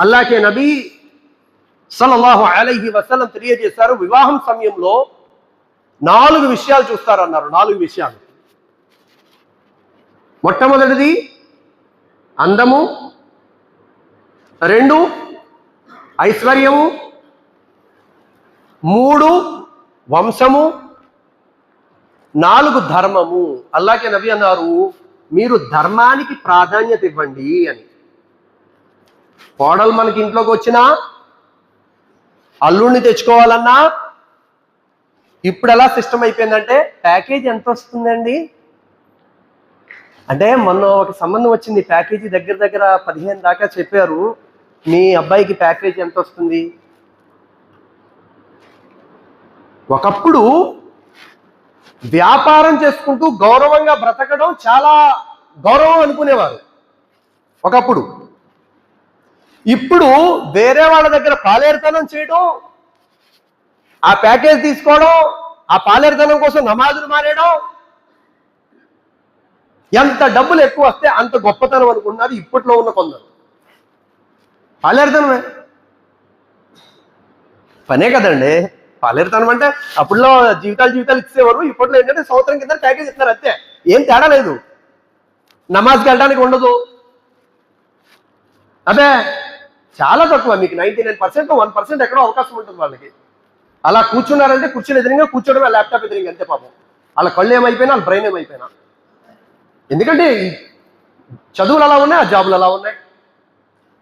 అల్లాకే నబీ సల్లల్లాహు అలహి వసలం తెలియజేశారు వివాహం సమయంలో నాలుగు విషయాలు చూస్తారన్నారు నాలుగు విషయాలు. మొట్టమొదటిది అందము. రెండు ఐశ్వర్యము. మూడు వంశము. నాలుగు ధర్మము. అల్లాకే నబి అన్నారు మీరు ధర్మానికి ప్రాధాన్యత ఇవ్వండి అని. కోడలు మనకి ఇంట్లోకి వచ్చినా అల్లుడిని తెచ్చుకోవాలన్నా ఇప్పుడు ఎలా సిస్టమ్ అయిపోయిందంటే ప్యాకేజ్ ఎంత వస్తుందండి? అంటే మొన్న ఒక సంబంధం వచ్చింది ప్యాకేజీ దగ్గర దగ్గర పదిహేను దాకా చెప్పారు. మీ అబ్బాయికి ప్యాకేజీ ఎంత వస్తుంది? ఒకప్పుడు వ్యాపారం చేసుకుంటూ గౌరవంగా బ్రతకడం చాలా గౌరవం అనుకునేవారు. ఒకప్పుడు ఇప్పుడు వేరే వాళ్ళ దగ్గర పాలేరుతనం చేయడం ఆ ప్యాకేజ్ తీసుకోవడం ఆ పాలేరుతనం కోసం నమాజులు మారేయడం ఎంత డబ్బులు ఎక్కువ వస్తే అంత గొప్పతనం అనుకున్నారు ఇప్పట్లో ఉన్న కొందరు. పాలేరుతనమే. పనే కదండి. పాలేరుతనం అంటే అప్పుడులో జీవితాలు జీవితాలు ఇచ్చేవారు. ఇప్పట్లో ఏంటంటే సంవత్సరం కింద ప్యాకేజ్ ఇస్తారు అంతే. ఏం తేడా లేదు. నమాజ్కి వెళ్ళడానికి ఉండదు. అదే చాలా తక్కువ మీకు ninety nine percent one percent ఎక్కడో అవకాశం ఉంటుంది వాళ్ళకి. అలా కూర్చున్నారంటే కూర్చుని ఎదురుగా కూర్చోడమే ల్యాప్టాప్ ఎదురుగా అంతే పాపం. వాళ్ళ కళ్ళు ఏమైపోయినా వాళ్ళ బ్రెయిన్ ఏమైపోయినా. ఎందుకంటే చదువులు అలా ఉన్నాయి ఆ జాబులు అలా ఉన్నాయి.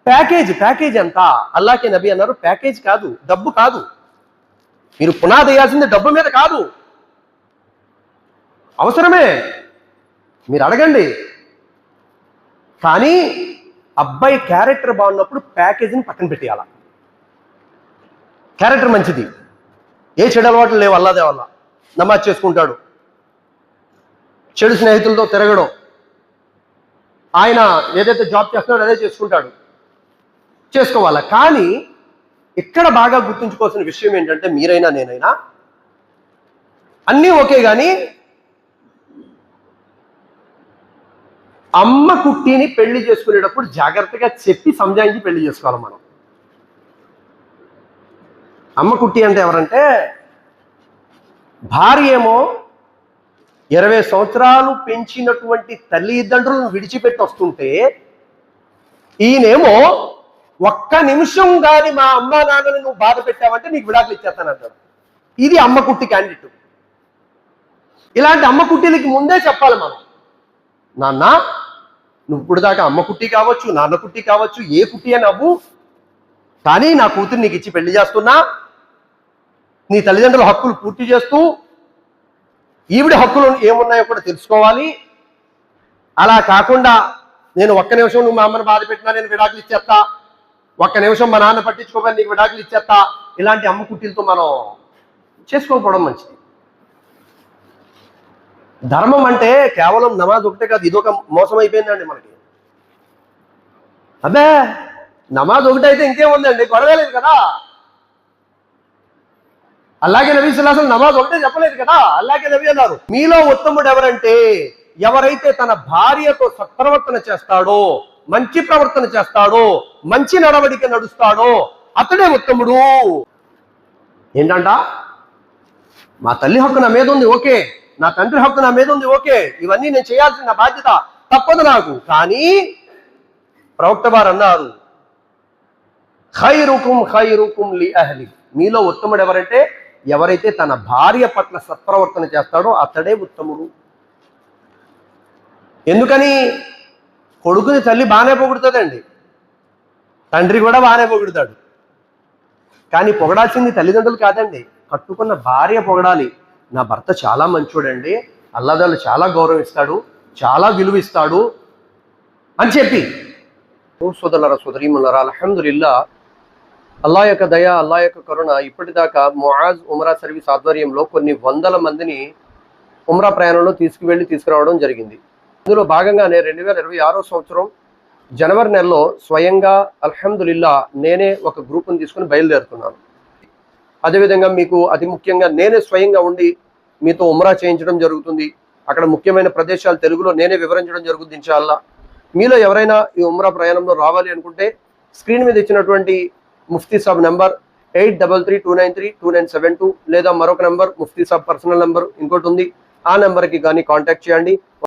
ప్యాకేజ్ ప్యాకేజ్ ఎంత? అల్లాకే నబీ అన్నారు ప్యాకేజ్ కాదు డబ్బు కాదు. మీరు పునాది వేయాల్సింది డబ్బు మీద కాదు. అవసరమే. మీరు అడగండి. కానీ అబ్బాయి క్యారెక్టర్ బాగున్నప్పుడు ప్యాకేజీని పక్కన పెట్టేయాల. క్యారెక్టర్ మంచిది. ఏ చెడు అలవాట్లు లేవు అల్లాదే వల్ల నమాజ్ చేసుకుంటాడు. చెడు స్నేహితులతో తిరగడం. ఆయన ఏదైతే జాబ్ చేస్తున్నాడో అదే చేసుకుంటాడు. చేసుకోవాలా? కానీ ఇక్కడ బాగా గుర్తుంచుకోవాల్సిన విషయం ఏంటంటే మీరైనా నేనైనా అన్నీ ఓకే కానీ అమ్మ కుట్టిని పెళ్ళి చేసుకునేటప్పుడు జాగ్రత్తగా చెప్పి సంజాయించి పెళ్ళి చేసుకోవాలి మనం. అమ్మ కుట్టి అంటే ఎవరంటే భార్య ఏమో ఇరవై సంవత్సరాలు పెంచినటువంటి తల్లిదండ్రులను విడిచిపెట్టి వస్తుంటే ఈయనేమో ఒక్క నిమిషం కానీ మా అమ్మ నాన్నని నువ్వు బాధ పెట్టావంటే నీకు విడాకులు ఇచ్చేస్తానంటాడు ఇది అమ్మ కుట్టి క్యాండిడేట్. ఇలాంటి అమ్మ కుట్టిలకి ముందే చెప్పాలి మనం. నాన్న నువ్వు ఇప్పుడు దాకా అమ్మ కుట్టి కావచ్చు నాన్న కుట్టి కావచ్చు ఏ కుట్టి అని అవ్వు. కానీ నా కూతురు నీకు ఇచ్చి పెళ్ళి చేస్తున్నా నీ తల్లిదండ్రుల హక్కులు పూర్తి చేస్తూ ఈవిడ హక్కులు ఏమున్నాయో కూడా తెలుసుకోవాలి. అలా కాకుండా నేను ఒక్క నిమిషం నువ్వు మా అమ్మని బాధ పెట్టినా నేను విడాకులు ఇచ్చేస్తా. ఒక్క నిమిషం మా నాన్న పట్టించుకోవాలి నీకు విడాకులు ఇచ్చేస్తా. ఇలాంటి అమ్మ కుట్టిలతో మనం చేసుకోకపోవడం మంచిది. ధర్మం అంటే కేవలం నమాజ్ ఒకటే కాదు ఇదొక మోసం అయిపోయిందండి మనకి. అబ్బే నమాజ్ ఒకటి అయితే ఇంకేముందండి గొడవలేదు కదా? అలాగే నబీ సుల్లాసం నమాజ్ ఒకటే చెప్పలేదు కదా? అలాగే నబీ అన్నారు మీలో ఉత్తముడు ఎవరంటే ఎవరైతే తన భార్యతో సత్ప్రవర్తన చేస్తాడో మంచి ప్రవర్తన చేస్తాడో మంచి నడవడిక నడుస్తాడో అతడే ఉత్తముడు. ఏంటంట? మా తల్లి హక్కు నా మీద ఉంది ఓకే. నా తండ్రి హక్కు నా మీద ఉంది ఓకే. ఇవన్నీ నేను చేయాల్సిన నా బాధ్యత తప్పదు నాకు. కానీ ప్రవక్త వారు అన్నారు ఖైరుకుం ఖైరుకుం లి అహ్లి. మీలో ఉత్తముడు ఎవరంటే ఎవరైతే తన భార్య పట్ల సత్ప్రవర్తన చేస్తాడో అతడే ఉత్తముడు. ఎందుకని? కొడుకుని తల్లి బాగానే పొగుడుతుందండి. తండ్రి కూడా బాగానే పొగుడుతాడు. కానీ పొగడాల్సింది తల్లిదండ్రులు కాదండి. కట్టుకున్న భార్య పొగడాలి. నా భర్త చాలా మంచోడండి అల్లదాలు చాలా గౌరవిస్తాడు చాలా విలువిస్తాడు అని చెప్పి. ఓ సోదరులరా సోదరీములరా అల్లా యొక్క దయ అల్లా యొక్క కరుణ ఇప్పటిదాకా మొహాజ్ ఉమరా సర్వీస్ ఆధ్వర్యంలో కొన్ని వందల మందిని ఉమ్రా ప్రయాణంలో తీసుకువెళ్ళి తీసుకురావడం జరిగింది. ఇందులో భాగంగానే రెండు వేల ఇరవై ఆరో సంవత్సరం జనవరి నెలలో స్వయంగా అల్హమ్దులిల్లా నేనే ఒక గ్రూప్ని తీసుకుని బయలుదేరుతున్నాను. అదేవిధంగా మీకు అతి ముఖ్యంగా నేనే స్వయంగా ఉండి మీతో ఉమ్రా చేయించడం జరుగుతుంది. అక్కడ ముఖ్యమైన ప్రదేశాలు తెలుగులో నేనే వివరించడం జరుగుతుంది ఇన్షాల్లా మీలో ఎవరైనా ఈ ఉమ్రా ప్రయాణంలో రావాలి అనుకుంటే స్క్రీన్ మీద ఇచ్చినటువంటి Mufti sahab number eight double three two nine three two nine seven two లేదా మరొక number Mufti sahab personal number ఇంకోటి ఉంది. ఆ నెంబర్కి కానీ కాంటాక్ట్ చేయండి.